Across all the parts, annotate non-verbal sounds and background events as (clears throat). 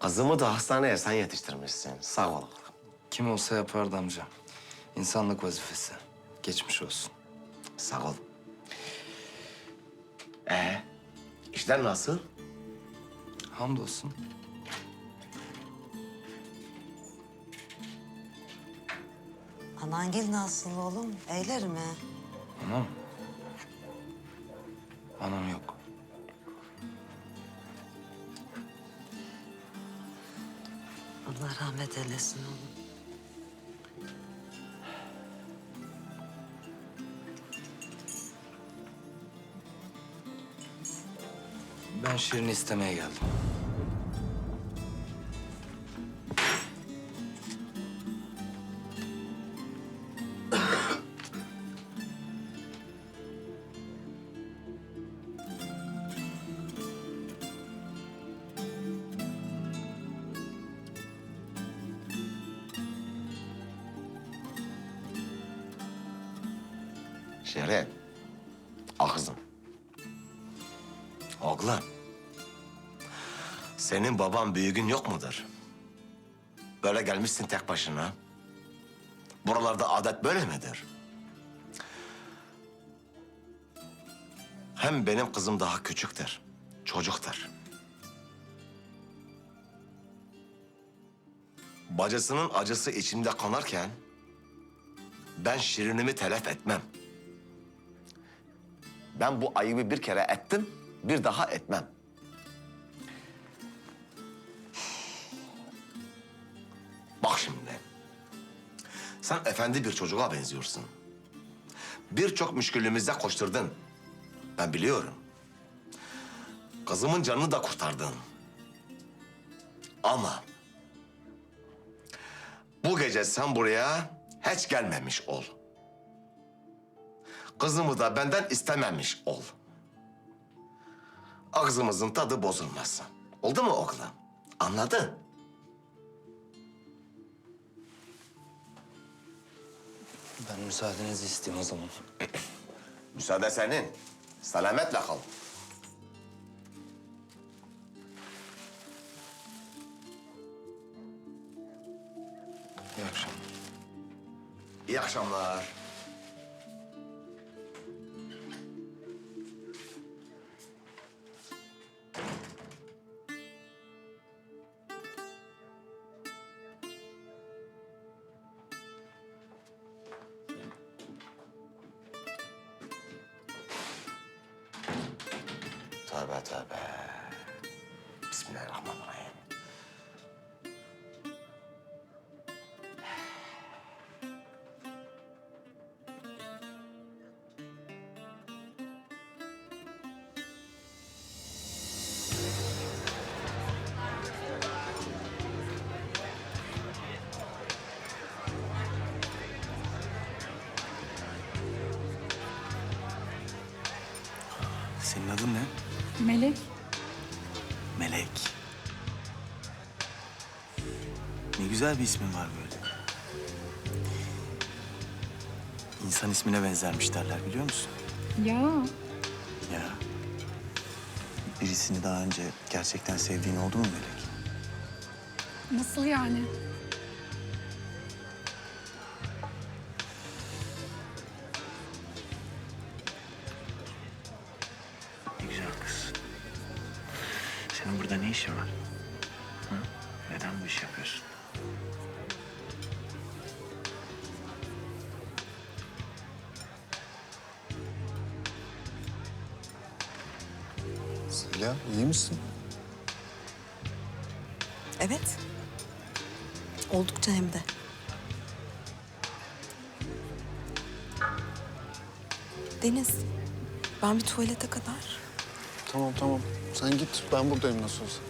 Kızımı da hastaneye sen yetiştirmişsin. Sağ ol. Kim olsa yapardı amca. İnsanlık vazifesi. Geçmiş olsun. Sağ ol. Ee, işler nasıl? Hamdolsun. Anangil nasıl oğlum? Eyler mi? Anam. Anam yok. Allah rahmet eylesin oğlum. Ben Şirin'i istemeye geldim. Şeref. Al kızım. Oğlum. Senin baban büyüğün yok mudur? Böyle gelmişsin tek başına. Buralarda adet böyle midir? Hem benim kızım daha küçüktür. Çocuktur. Bacısının acısı içimde kanarken ben şirinimi telef etmem. Ben bu ayıbı bir kere ettim, bir daha etmem. Bak şimdi. Sen efendi bir çocuğa benziyorsun. Birçok müşkülümüze koşturdun. Ben biliyorum. Kızımın canını da kurtardın. Ama bu gece sen buraya hiç gelmemiş ol. Kızımı da benden istememiş ol. Ağzımızın tadı bozulmasın. Oldu mu oğlum? Anladın? Ben müsaadenizi isteyeyim o zaman. (clears throat) Müsaade senin. Selametle kal. İyi akşamlar. İyi akşamlar. Tövbe tövbe. Bismillahirrahmanirrahim. Senin adın ne? Melek, Melek. Ne güzel bir ismin var böyle. İnsan ismine benzermiş derler biliyor musun? ya Ya. Birisini daha önce gerçekten sevdiğin oldu mu Melek? nasıl yani? İşin var? Hı? Neden bu işi yapıyorsun? Zeliha iyi misin? Evet. Oldukça hem de. Deniz, ben bir tuvalete kadar. Tamam tamam. Sen git ben buradayım nasıl olsa.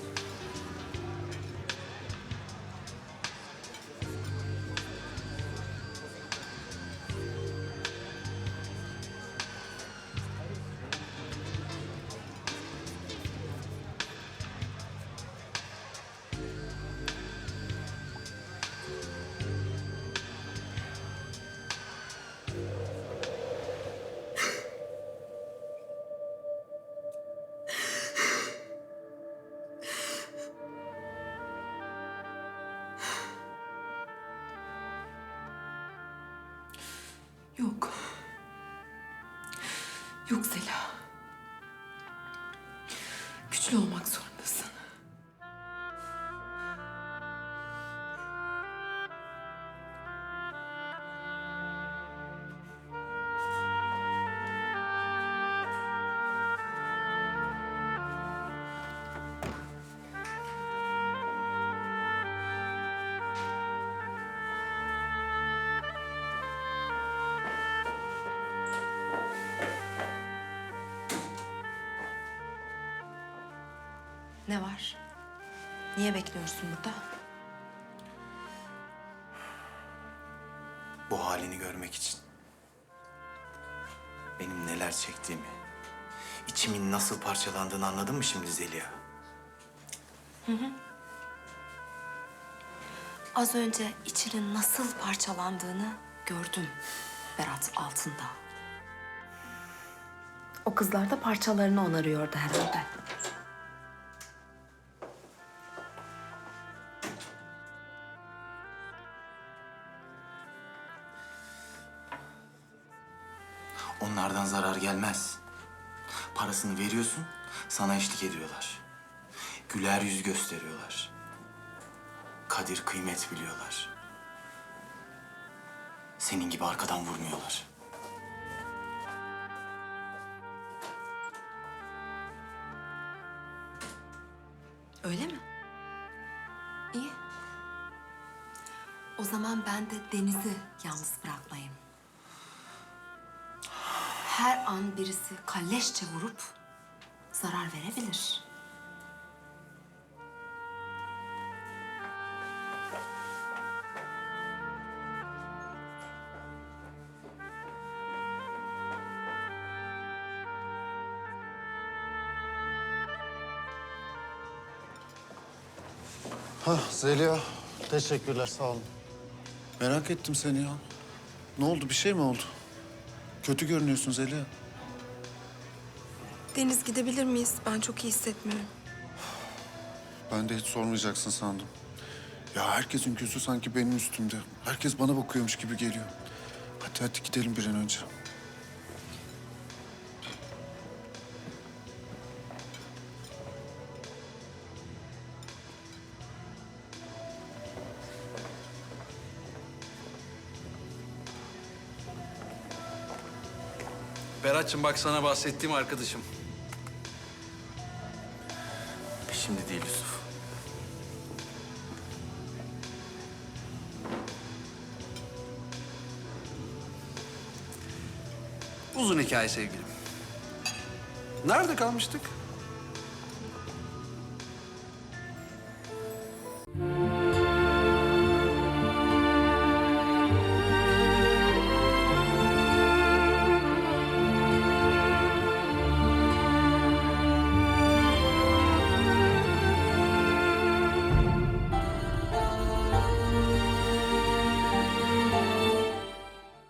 Yok. Yok Zeliha. Güçlü olmak zorundasın. Ne var? Niye bekliyorsun burada? Bu halini görmek için. Benim neler çektiğimi, içimin nasıl parçalandığını anladın mı şimdi Zeliha? Az önce içinin nasıl parçalandığını gördüm Berat altında. O kızlar da parçalarını onarıyordu herhalde. Parasını veriyorsun, sana eşlik ediyorlar. Güler yüz gösteriyorlar. Kadir kıymet biliyorlar. Senin gibi arkadan vurmuyorlar. Öyle mi? İyi. O zaman ben de Deniz'i yalnız bırakmayayım. Her an birisi kalleşçe vurup zarar verebilir. Hah Zeliha. Teşekkürler sağ olun. Merak ettim seni ya. Ne oldu bir şey mi oldu? Kötü görünüyorsun Zeliha. Deniz gidebilir miyiz? Ben çok iyi hissetmiyorum. Ben de hiç sormayacaksın sandım. Ya herkesin gözü sanki benim üstümde. Herkes bana bakıyormuş gibi geliyor. Hadi hadi gidelim bir an önce. Berat'cığım bak sana bahsettiğim arkadaşım. Şimdi değil Yusuf. Uzun hikaye sevgilim. Nerede kalmıştık?